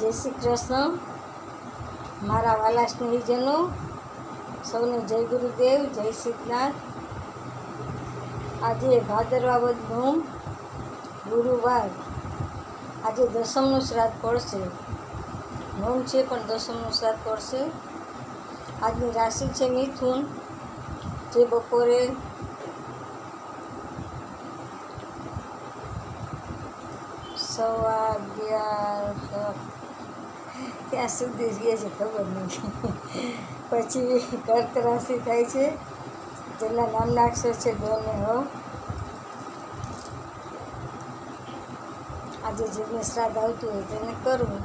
જય શ્રી કૃષ્ણ. મારા વાલા સ્નેહીજનો, સૌને જય ગુરુદેવ, જય સિદ્ધનાથ આજે ભાદરવા ભૂમ ગુરુવાર. આજે દસમનું શ્રાદ્ધ પડશે. નોમ છે પણ દસમનું શ્રાદ્ધ પડશે. આજની રાશિ છે મિથુન. જે બપોરે સવા અગિયાર ત્યાં સુધી રહે છે, ખબર નહીં પછી કર્ક રાશિ થાય છે. જેના નામના અક્ષર છે ડો હો. હ આજે જેમને શ્રાદ્ધ આવતું હોય તેને કરવું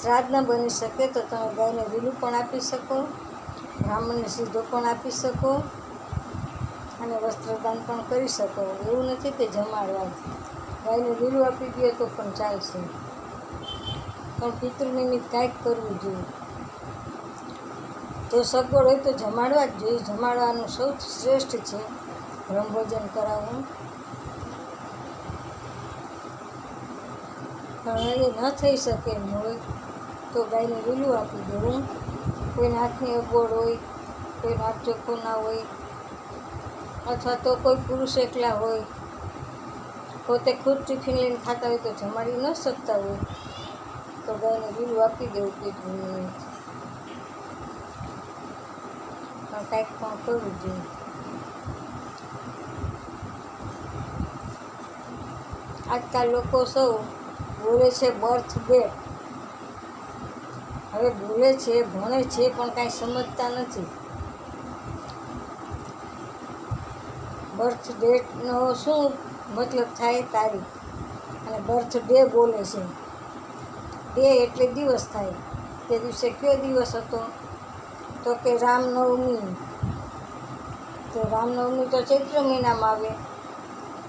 શ્રાદ્ધ ન બની શકે તો તમે ગાયને લીલું પણ આપી શકો, બ્રાહ્મણને સીધો પણ આપી શકો, અને વસ્ત્રદાન પણ કરી શકો. એવું નથી કે જમાડવા ગાયને લીલું આપી દઈએ તો પણ ચાલશે. પણ પિતૃ નિમિત્ત કાંઈક કરવું જોઈએ. તો સગવડ હોય તો જમાડવા જ જોઈએ. જમાડવાનું સૌથી શ્રેષ્ઠ છે. બ્રહ્મભોજન કરાવવું. પણ એ ન થઈ શકે એમ હોય તો ગાયને લીલું આપી દેવું. કોઈના હાથની અગવડ હોય કોઈ હાથ ચોખ્ખો ના હોય, અથવા તો કોઈ પુરુષ એકલા હોય, પોતે ખુદ ટિફિન લઈને ખાતા હોય તો જમાડી ન શકતા હોય. તો ગાયને લીલું આપી દેવું નિમિત્ત પણ કાંઈક પણ કરવું જોઈએ. આજકાલ લોકો સૌ બોલે છે, બર્થ ડે. હવે બોલે છે, ભણે છે, પણ કાંઈ સમજતા નથી. બર્થ ડેટનો શું મતલબ થાય? તારીખ. અને બર્થ ડે બોલે છે. ડે એટલે દિવસ થાય. તે દિવસે કયો દિવસ હતો? તો કે રામનવમી. તો રામનવમી તો ચૈત્ર મહિનામાં આવે.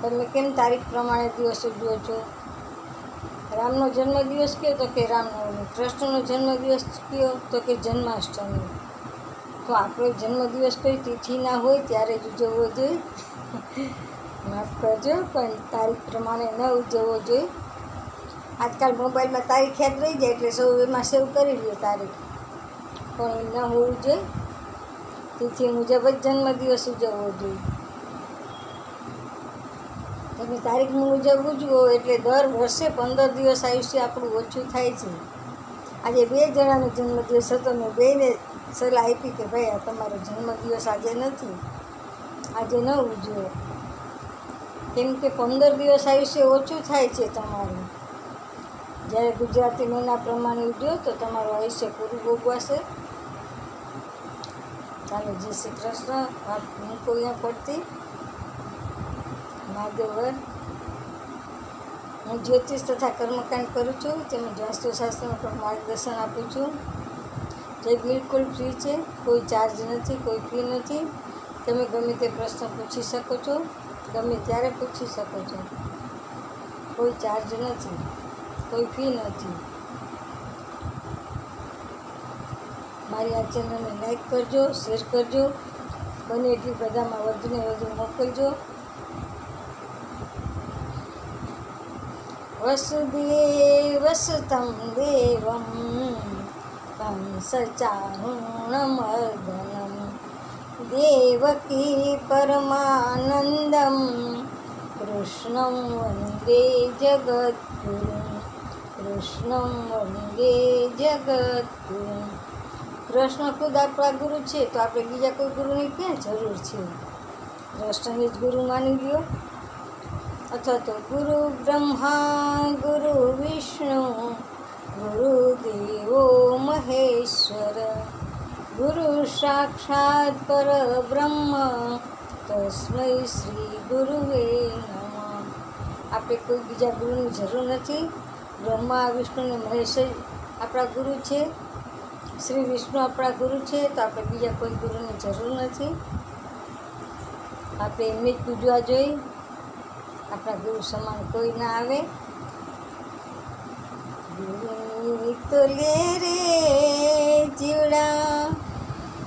તમે કેમ તારીખ પ્રમાણે દિવસ ઉજવો છો? રામનો જન્મદિવસ કયો તો કે રામનવમી? કૃષ્ણનો જન્મદિવસ કયો તો કે જન્માષ્ટમી? તો આપણો જન્મદિવસ કોઈ તિથિના હોય ત્યારે જ ઉજવવો જોઈએ. માફ કરજો, પણ તારીખ પ્રમાણે ન ઉજવવો જોઈએ. આજકાલ મોબાઈલમાં તારીખ યાદ રહી જાય એટલે સૌ એમાં સેવ કરી લે તારીખ. પણ ન હોવું જોઈએ. તિથિ મુજબ જ જન્મદિવસ ઉજવવો જોઈએ. તમે તારીખ મુજબ ઉજવો એટલે દર વર્ષે પંદર દિવસ આયુષ્ય આપણું ઓછું થાય છે. આજે બે જણાનો જન્મદિવસ હતો. મેં બેને સલાહ આપી કે ભાઈ, આ તમારો જન્મદિવસ આજે નથી. આજે ન ઉજવો. કેમ કે પંદર દિવસ આયુષ્ય ઓછું થાય છે તમારું. જ્યારે ગુજરાતી મહિના પ્રમાણે ઉજવો તો તમારું આયુષ્ય પૂરું ભોગવાશે. ચાલો, જય શ્રી કૃષ્ણ. મૂકો અહીંયા પડતી મહાદેવર હું જ્યોતિષ તથા કર્મકાંડ કરું છું. તેમજ વાસ્તુશાસ્ત્રનું પણ માર્ગદર્શન આપું છું. જે બિલકુલ ફ્રી છે, કોઈ ચાર્જ નથી, કોઈ ફી નથી. તમે ગમે તે પ્રશ્ન પૂછી શકો છો. ગમે ત્યારે પૂછી શકો છો. કોઈ ચાર્જ નથી. કોઈ ફી નથી. મારી આ ચેનલને લાઈક કરજો શેર કરજો. બને એટલી બધામાં વધુને વધુ મોકલજો. વસુદેવસુतं દેવं કંસચારુણમર્દनं દેવકી પરમાનંદમ કૃષ્ણ વંદે જગદ્ગુરું. કૃષ્ણં વંદે જગત કૃષ્ણ ખુદ આપણા ગુરુ છે, તો આપણે બીજા કોઈ ગુરુની ક્યાં જરૂર છે? કૃષ્ણને જ ગુરુ માની લ્યો. અથવા તો ગુરુ બ્રહ્મા, ગુરુ વિષ્ણુ ગુરુદેવો મહેશ્વર. ગુરુ સાક્ષાત પરબ્રહ્મ તસ્મૈ શ્રી ગુરુવે નમઃ. આપણે કોઈ બીજા ગુરુની જરૂર નથી. બ્રહ્મા, વિષ્ણુ અને મહેશ આપણા ગુરુ છે. શ્રી વિષ્ણુ આપણા ગુરુ છે તો આપણે બીજા કોઈ ગુરુની જરૂર નથી. આપણે એમને જ પૂજવા જોઈએ. આપણા ગુરુ સમાન કોઈ ના આવે. ગુરુની તો લે રે જીવડા,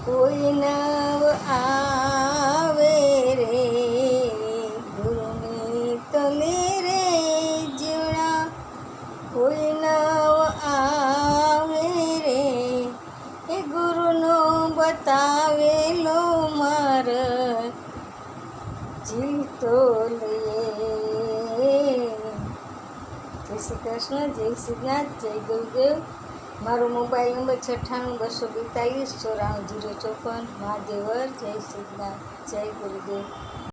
કોઈ ના આવે બતાવેલો માર જીતો લે. જય શ્રી કૃષ્ણ, જય શ્રીનાથ જય ગુરુદેવ. મારો મોબાઈલ નંબર છઠ્ઠાણું બસો બેતાલીસ ચોરાણું જીરો ચોપન, મહાદેવર, જય શ્રીનાથ જય ગુરુદેવ.